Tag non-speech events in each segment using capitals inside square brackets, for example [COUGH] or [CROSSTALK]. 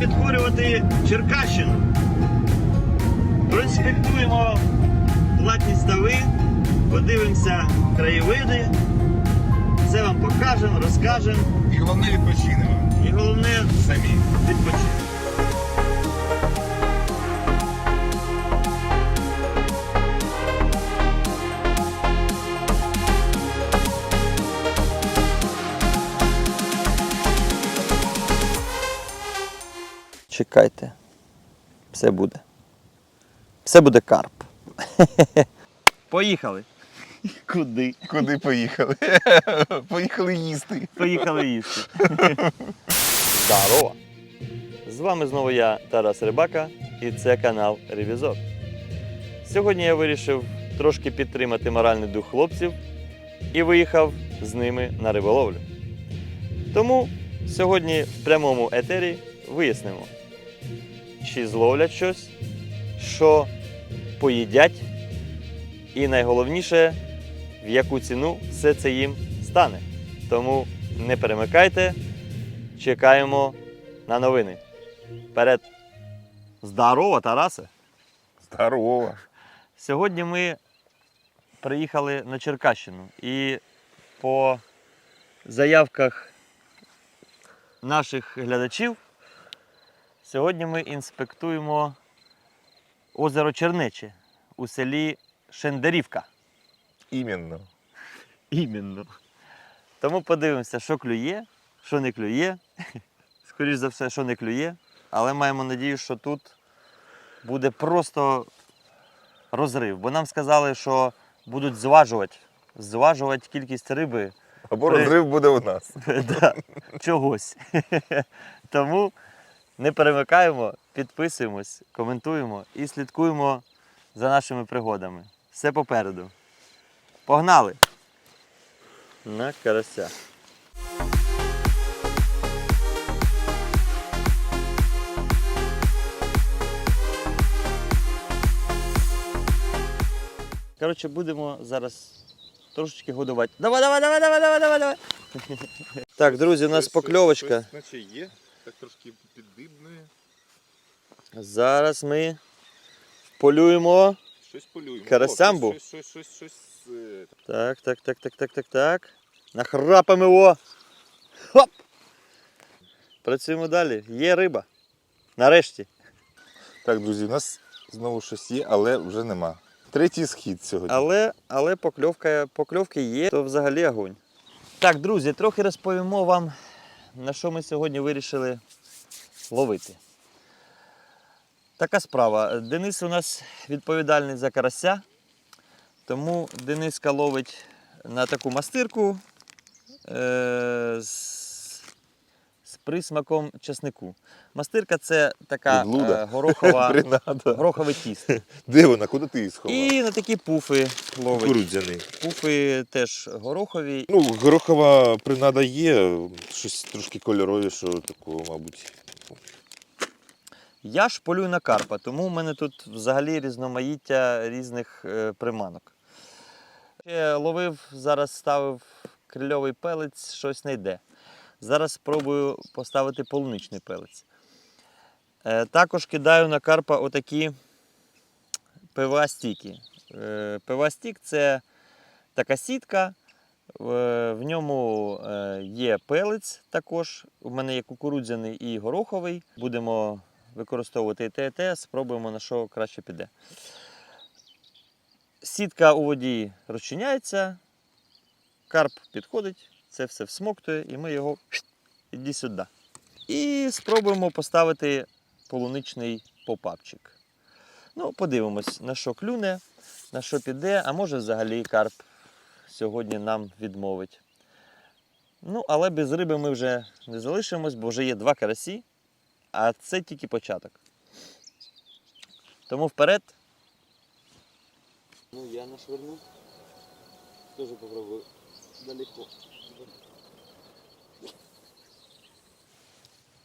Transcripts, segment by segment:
підкорювати Черкащину. Проінспектуємо платні стави, подивимося краєвиди, все вам покажемо, розкажемо. І головне відпочинемо. І головне Самі. відпочинок. Чекайте. Все буде. Все буде карп. [LAUGHS] Поїхали. Куди? Куди поїхали? [LAUGHS] Поїхали їсти. Поїхали їсти. [LAUGHS] Здорово! З вами знову я, Тарас Рибака, і це канал Ревізор. Сьогодні я вирішив трошки підтримати моральний дух хлопців і виїхав з ними на риболовлю. Тому сьогодні в прямому етері вияснимо, чи зловлять щось, що поїдять, і найголовніше, в яку ціну все це їм стане. Тому не перемикайте, чекаємо на новини. Вперед! Здорово, Тарасе! Здорово. Сьогодні ми приїхали на Черкащину і по заявках наших глядачів сьогодні ми інспектуємо озеро Чернече у селі Шендерівка. Іменно. Іменно. Тому подивимося, що клює, що не клює. Скоріше за все, що не клює. Але маємо надію, що тут буде просто розрив. Бо нам сказали, що будуть зважувати, зважувати кількість риби Або При- розрив буде у нас. [LAUGHS] да, чогось. Тому не перемикаємо, підписуємось, коментуємо і слідкуємо за нашими пригодами. Все попереду. Погнали! На карася. Коротше, будемо зараз трошечки годувати. Давай, давай, давай, давай, давай, давай, давай. [LAUGHS] Так, друзі, у нас покльовочка. Наче є, так трошки піддибнує. Зараз ми полюємо. Щось полюємо. Карасям О. Щось, щось, щось, щось. е, Так, так, так, так, так, так, так. Нахрапимо його. Хоп! Працюємо далі. Є риба. Нарешті. Так, друзі, у нас знову щось є, але вже нема. Третій схід сьогодні. Але, але покльовка, покльовки є, то взагалі огонь. Так, друзі, трохи розповімо вам, на що ми сьогодні вирішили ловити. Така справа. Денис у нас відповідальний за карася, тому Дениска ловить на таку мастирку е- з, присмаком часнику. Мастирка це така е, горохова, [LAUGHS] горохове тісто. Де вона? Куди ти її сховав? І на такі пуфи ловить. Кукурудзяний. Пуфи теж горохові. Ну, горохова принада є, щось трошки кольоровіше, такого, мабуть. Я ж полюю на карпа, тому в мене тут взагалі різноманіття різних е, приманок. Ще ловив, зараз ставив крильовий пелець, щось не йде. Зараз спробую поставити полуничний пелець. Е, також кидаю на карпа отакі ПВА-стіки. Е, ПВА-стік це така сітка, в ньому е, є пелець також. У мене є кукурудзяний і гороховий. Будемо використовувати і те, і те, спробуємо на що краще піде. Сітка у воді розчиняється, карп підходить, це все всмоктує, і ми його іди сюди. І спробуємо поставити полуничний попапчик. Ну, подивимось, на що клюне, на що піде, а може взагалі карп сьогодні нам відмовить. Ну, але без риби ми вже не залишимось, бо вже є два карасі, а це тільки початок. Тому вперед. Ну, я нашверну. Тоже попробую далеко.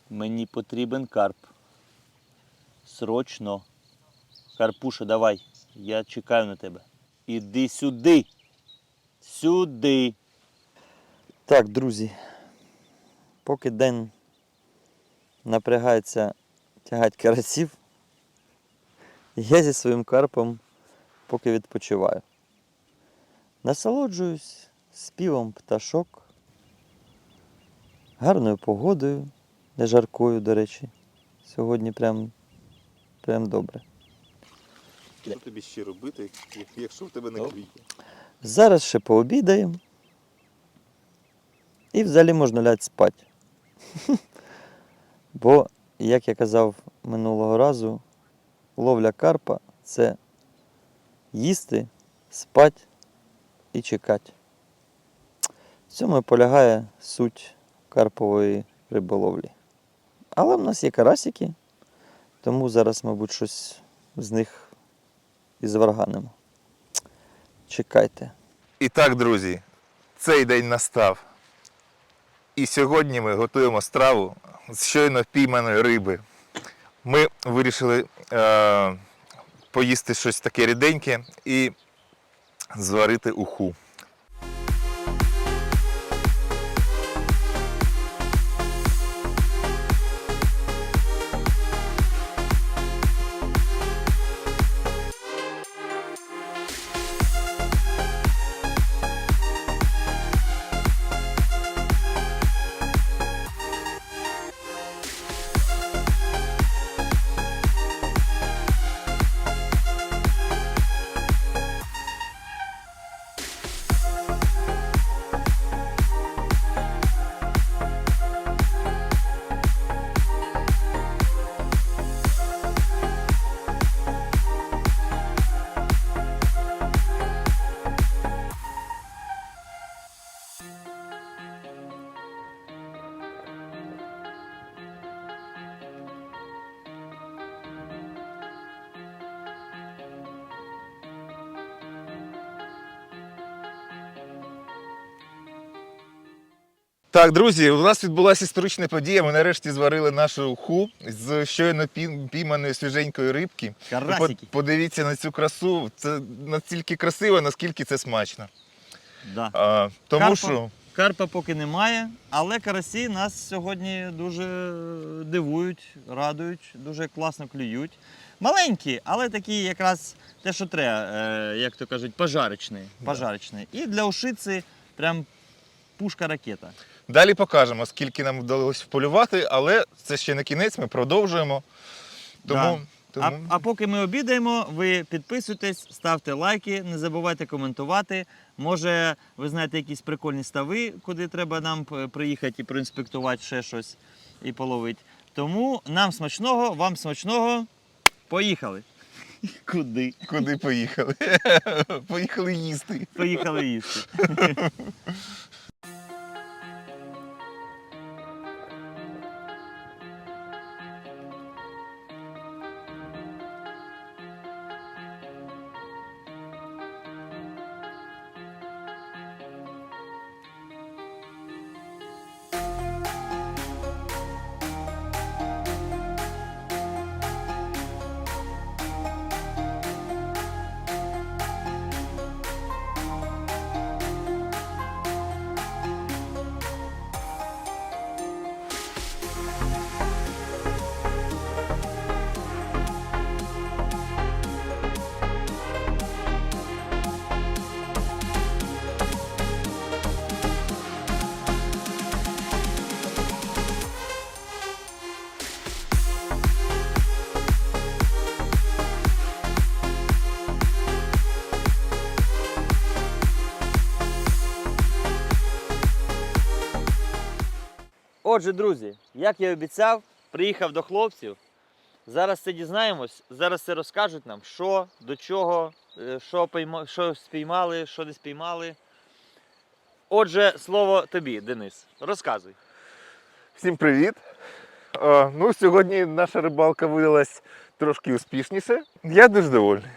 Мені потрібен карп. Срочно. Карпуша, давай. Я чекаю на тебе. Іди сюди. Сюди. Так, друзі, поки день напрягається тягати карасів, я зі своїм карпом поки відпочиваю. Насолоджуюсь співом пташок, гарною погодою, не жаркою, до речі. Сьогодні прям, прям добре. Що тобі ще робити, якщо в тебе не Ну. клює? Зараз ще пообідаємо. І взагалі можна лягти спати. [LAUGHS] Бо, як я казав минулого разу, ловля карпа це їсти, спати і чекати. Цьому і полягає суть карпової риболовлі. Але в нас є карасики, тому зараз, мабуть, щось з них і зварганимо. Чекайте. І так, друзі, цей день настав. І сьогодні ми готуємо страву з щойно впійманої риби. Ми вирішили е, поїсти щось таке ріденьке і зварити уху. Так, друзі, у нас відбулася історична подія. Ми нарешті зварили нашу уху з щойно пійманої свіженької рибки. Карасики. Подивіться на цю красу. Це настільки красиво, наскільки це смачно. Да. А, тому Карпа. що Карпа поки немає, але карасі нас сьогодні дуже дивують, радують, дуже класно клюють. Маленькі, але такі якраз те, що треба, е, як то кажуть, пожарочні. Да. І для ушиці прям пушка-ракета. Далі покажемо, скільки нам вдалося вполювати, але це ще не кінець, ми продовжуємо. Тому, А, тому... а поки ми обідаємо, ви підписуйтесь, ставте лайки, не забувайте коментувати. Може, ви знаєте якісь прикольні стави, куди треба нам приїхати і проінспектувати ще щось і половити. Тому нам смачного, вам смачного. Поїхали. [LAUGHS] Куди? Куди поїхали? [LAUGHS] Поїхали їсти. Поїхали їсти. [LAUGHS] Отже, друзі, як я обіцяв, приїхав до хлопців. Зараз це дізнаємось, зараз це розкажуть нам, що, до чого, е, що, пойма, що спіймали, що не спіймали. Отже, слово тобі, Денис. Розказуй. Всім привіт! Е, ну, сьогодні наша рибалка видалась трошки успішніше. Я дуже довольний.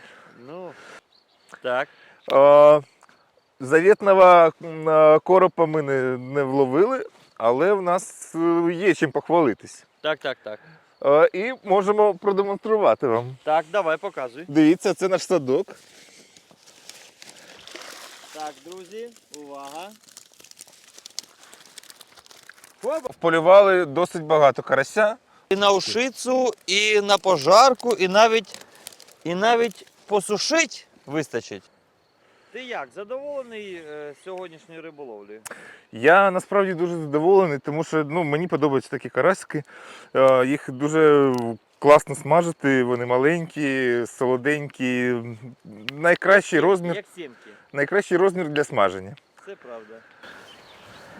Ну, так. Е, Завітного коропа ми не, не вловили, але в нас е, є чим похвалитись. Так, так, так. Е, І можемо продемонструвати вам. Так, давай, показуй. Дивіться, це наш садок. Так, друзі, увага. Вполювали досить багато карася. І на ушицю, і на пожарку, і навіть, і навіть посушить вистачить. Ти як, задоволений е, сьогоднішньою риболовлею? Я насправді дуже задоволений, тому що ну, мені подобаються такі карасики. Е, Їх дуже класно смажити, вони маленькі, солоденькі. Найкращий розмір, Як сімки. найкращий розмір для смаження. Це правда.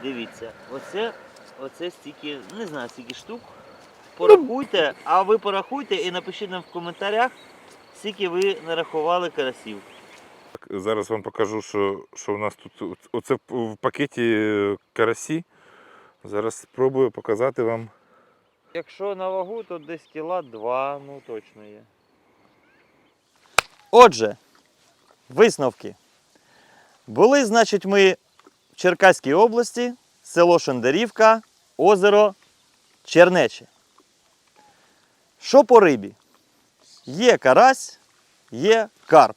Дивіться, оце, оце стільки, не знаю, стільки штук. Порахуйте, а ви порахуйте і напишіть нам в коментарях, скільки ви нарахували карасів. Зараз вам покажу, що, що у нас тут оце в пакеті карасі. Зараз спробую показати вам. Якщо на вагу, то десь кіла два, ну точно є. Отже, висновки. Були, значить, ми в Черкаській області, село Шендарівка, озеро Чернече. Що по рибі? Є карась, є карп.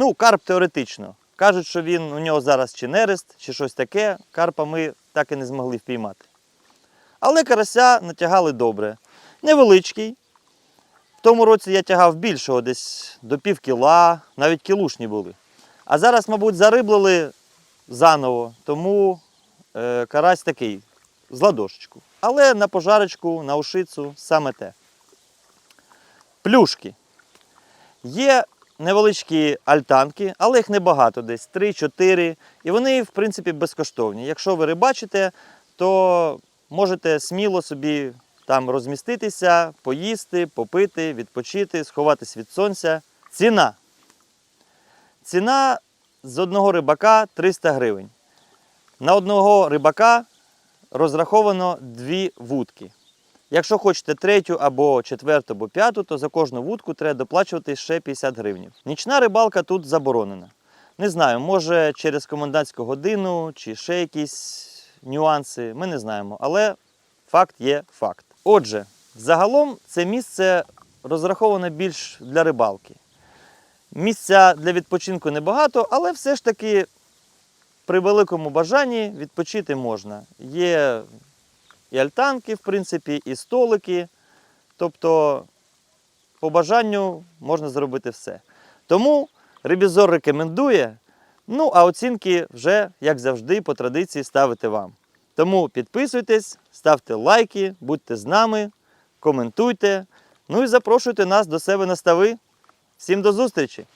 Ну, карп теоретично. Кажуть, що він у нього зараз чи нерест, чи щось таке. Карпа ми так і не змогли впіймати. Але карася натягали добре. Невеличкий. В тому році я тягав більшого, десь до пів кіла, навіть кілушні були. А зараз, мабуть, зариблили заново, тому е, карась такий, з ладошечку. Але на пожарочку, на ушицю саме те. Плюшки. Є невеличкі альтанки, але їх небагато, десь 3-4. І вони, в принципі, безкоштовні. Якщо ви рибачите, то можете сміло собі там розміститися, поїсти, попити, відпочити, сховатись від сонця. Ціна. Ціна з одного рибака 300 гривень. На одного рибака розраховано дві вудки. Якщо хочете третю або четверту або п'яту, то за кожну вудку треба доплачувати ще 50 гривень. Нічна рибалка тут заборонена. Не знаю, може через комендантську годину чи ще якісь нюанси, ми не знаємо. Але факт є факт. Отже, загалом це місце розраховане більш для рибалки. Місця для відпочинку небагато, але все ж таки при великому бажанні відпочити можна. Є і альтанки, в принципі, і столики. Тобто, по бажанню можна зробити все. Тому ревізор рекомендує. Ну, а оцінки вже, як завжди, по традиції ставити вам. Тому підписуйтесь, ставте лайки, будьте з нами, коментуйте. Ну і запрошуйте нас до себе на стави. Всім до зустрічі!